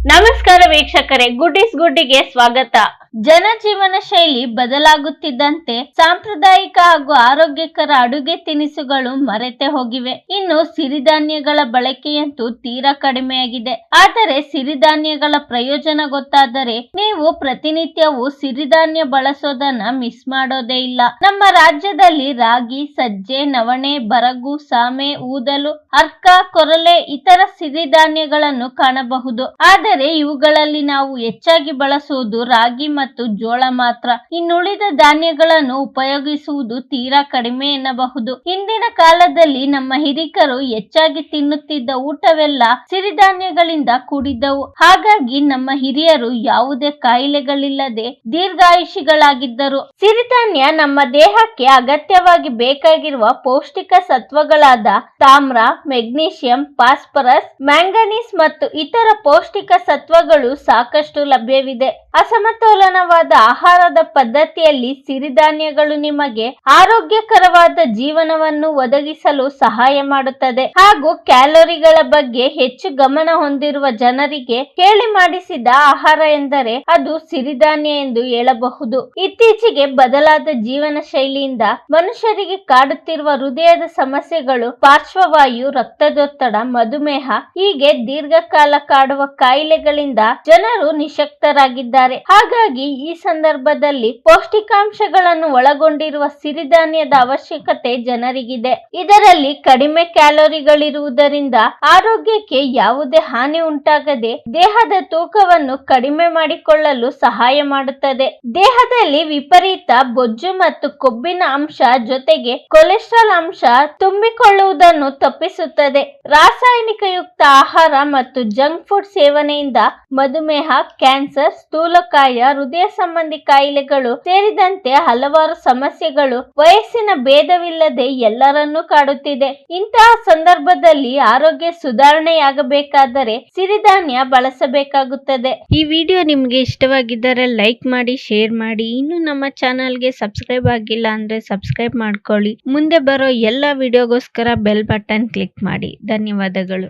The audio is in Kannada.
ನಮಸ್ಕಾರ ವೀಕ್ಷಕರೇ ಗುಡ್ ಇಸ್ ಗುಡ್ಡಿಗೆ ಸ್ವಾಗತ. ಜನಜೀವನ ಶೈಲಿ ಬದಲಾಗುತ್ತಿದ್ದಂತೆ ಸಾಂಪ್ರದಾಯಿಕ ಹಾಗೂ ಆರೋಗ್ಯಕರ ಅಡುಗೆ ತಿನಿಸುಗಳು ಮರೆತೆ ಹೋಗಿವೆ. ಇನ್ನು ಸಿರಿಧಾನ್ಯಗಳ ಬಳಕೆಯಂತೂ ತೀರಾ ಕಡಿಮೆಯಾಗಿದೆ. ಆದರೆ ಸಿರಿಧಾನ್ಯಗಳ ಪ್ರಯೋಜನ ಗೊತ್ತಾದರೆ ನೀವು ಪ್ರತಿನಿತ್ಯವೂ ಸಿರಿಧಾನ್ಯ ಬಳಸೋದನ್ನ ಮಿಸ್ ಮಾಡೋದೇ ಇಲ್ಲ. ನಮ್ಮ ರಾಜ್ಯದಲ್ಲಿ ರಾಗಿ, ಸಜ್ಜೆ, ನವಣೆ, ಬರಗು, ಸಾಮೆ, ಊದಲು, ಅರ್ಕ, ಕೊರಲೆ ಇತರ ಸಿರಿಧಾನ್ಯಗಳನ್ನು ಕಾಣಬಹುದು. ಆದರೆ ಇವುಗಳಲ್ಲಿ ನಾವು ಹೆಚ್ಚಾಗಿ ಬಳಸುವುದು ರಾಗಿ ಮತ್ತು ಜೋಳ ಮಾತ್ರ. ಇನ್ನುಳಿದ ಧಾನ್ಯಗಳನ್ನು ಉಪಯೋಗಿಸುವುದು ತೀರಾ ಕಡಿಮೆ ಎನ್ನಬಹುದು. ಹಿಂದಿನ ಕಾಲದಲ್ಲಿ ನಮ್ಮ ಹಿರಿಕರು ಹೆಚ್ಚಾಗಿ ತಿನ್ನುತ್ತಿದ್ದ ಊಟವೆಲ್ಲ ಸಿರಿಧಾನ್ಯಗಳಿಂದ ಕೂಡಿದ್ದವು. ಹಾಗಾಗಿ ನಮ್ಮ ಹಿರಿಯರು ಯಾವುದೇ ಕಾಯಿಲೆಗಳಿಲ್ಲದೆ ದೀರ್ಘಾಯುಷಿಗಳಾಗಿದ್ದರು. ಸಿರಿಧಾನ್ಯ ನಮ್ಮ ದೇಹಕ್ಕೆ ಅಗತ್ಯವಾಗಿ ಬೇಕಾಗಿರುವ ಪೌಷ್ಟಿಕ ಸತ್ವಗಳಾದ ತಾಮ್ರ, ಮೆಗ್ನೀಷಿಯಂ, ಫಾಸ್ಫರಸ್, ಮ್ಯಾಂಗನೀಸ್ ಮತ್ತು ಇತರ ಪೌಷ್ಟಿಕ ಸತ್ವಗಳು ಸಾಕಷ್ಟು ಲಭ್ಯವಿದೆ. ಅಸಮತೋಲನವಾದ ಆಹಾರದ ಪದ್ಧತಿಯಲ್ಲಿ ಸಿರಿಧಾನ್ಯಗಳು ನಿಮಗೆ ಆರೋಗ್ಯಕರವಾದ ಜೀವನವನ್ನು ಒದಗಿಸಲು ಸಹಾಯ ಮಾಡುತ್ತದೆ. ಹಾಗೂ ಕ್ಯಾಲೋರಿಗಳ ಬಗ್ಗೆ ಹೆಚ್ಚು ಗಮನ ಹೊಂದಿರುವ ಜನರಿಗೆ ಕೇಳಿ ಮಾಡಿಸಿದ ಆಹಾರ ಎಂದರೆ ಅದು ಸಿರಿಧಾನ್ಯ ಎಂದು ಹೇಳಬಹುದು. ಇತ್ತೀಚೆಗೆ ಬದಲಾದ ಜೀವನ ಶೈಲಿಯಿಂದ ಮನುಷ್ಯರಿಗೆ ಕಾಡುತ್ತಿರುವ ಹೃದಯದ ಸಮಸ್ಯೆಗಳು, ಪಾರ್ಶ್ವವಾಯು, ರಕ್ತದೊತ್ತಡ, ಮಧುಮೇಹ, ಹೀಗೆ ದೀರ್ಘಕಾಲ ಕಾಡುವ ಕಾಯಿಲೆಗಳಿಂದ ಜನರು ನಿಶಕ್ತರಾಗಿದ್ದಾರೆ. ಹಾಗಾಗಿ ಈ ಸಂದರ್ಭದಲ್ಲಿ ಪೌಷ್ಟಿಕಾಂಶಗಳನ್ನು ಒಳಗೊಂಡಿರುವ ಸಿರಿಧಾನ್ಯದ ಅವಶ್ಯಕತೆ ಜನರಿಗಿದೆ. ಇದರಲ್ಲಿ ಕಡಿಮೆ ಕ್ಯಾಲೋರಿಗಳಿರುವುದರಿಂದ ಆರೋಗ್ಯಕ್ಕೆ ಯಾವುದೇ ಹಾನಿ ಉಂಟಾಗದೆ ದೇಹದ ತೂಕವನ್ನು ಕಡಿಮೆ ಮಾಡಿಕೊಳ್ಳಲು ಸಹಾಯ ಮಾಡುತ್ತದೆ. ದೇಹದಲ್ಲಿ ವಿಪರೀತ ಬೊಜ್ಜು ಮತ್ತು ಕೊಬ್ಬಿನ ಅಂಶ ಜೊತೆಗೆ ಕೊಲೆಸ್ಟ್ರಾಲ್ ಅಂಶ ತುಂಬಿಕೊಳ್ಳುವುದನ್ನು ತಪ್ಪಿಸುತ್ತದೆ. ರಾಸಾಯನಿಕಯುಕ್ತ ಆಹಾರ ಮತ್ತು ಜಂಕ್ ಫುಡ್ ಸೇವನೆಯಿಂದ ಮಧುಮೇಹ, ಕ್ಯಾನ್ಸರ್, ಸ್ಥೂಲಕಾಯ, ಹೃದಯ ಸಂಬಂಧಿ ಕಾಯಿಲೆಗಳು ಸೇರಿದಂತೆ ಹಲವಾರು ಸಮಸ್ಯೆಗಳು ವಯಸ್ಸಿನ ಭೇದವಿಲ್ಲದೆ ಎಲ್ಲರನ್ನೂ ಕಾಡುತ್ತಿದೆ. ಇಂತಹ ಸಂದರ್ಭದಲ್ಲಿ ಆರೋಗ್ಯ ಸುಧಾರಣೆಯಾಗಬೇಕಾದರೆ ಸಿರಿಧಾನ್ಯ ಬಳಸಬೇಕಾಗುತ್ತದೆ. ಈ ವಿಡಿಯೋ ನಿಮಗೆ ಇಷ್ಟವಾಗಿದ್ದರೆ ಲೈಕ್ ಮಾಡಿ, ಶೇರ್ ಮಾಡಿ. ಇನ್ನು ನಮ್ಮ ಚಾನಲ್ಗೆ ಸಬ್ಸ್ಕ್ರೈಬ್ ಆಗಿಲ್ಲ ಅಂದ್ರೆ ಸಬ್ಸ್ಕ್ರೈಬ್ ಮಾಡ್ಕೊಳ್ಳಿ. ಮುಂದೆ ಬರೋ ಎಲ್ಲ ವಿಡಿಯೋಗೋಸ್ಕರ ಬೆಲ್ ಬಟನ್ ಕ್ಲಿಕ್ ಮಾಡಿ. ಧನ್ಯವಾದಗಳು.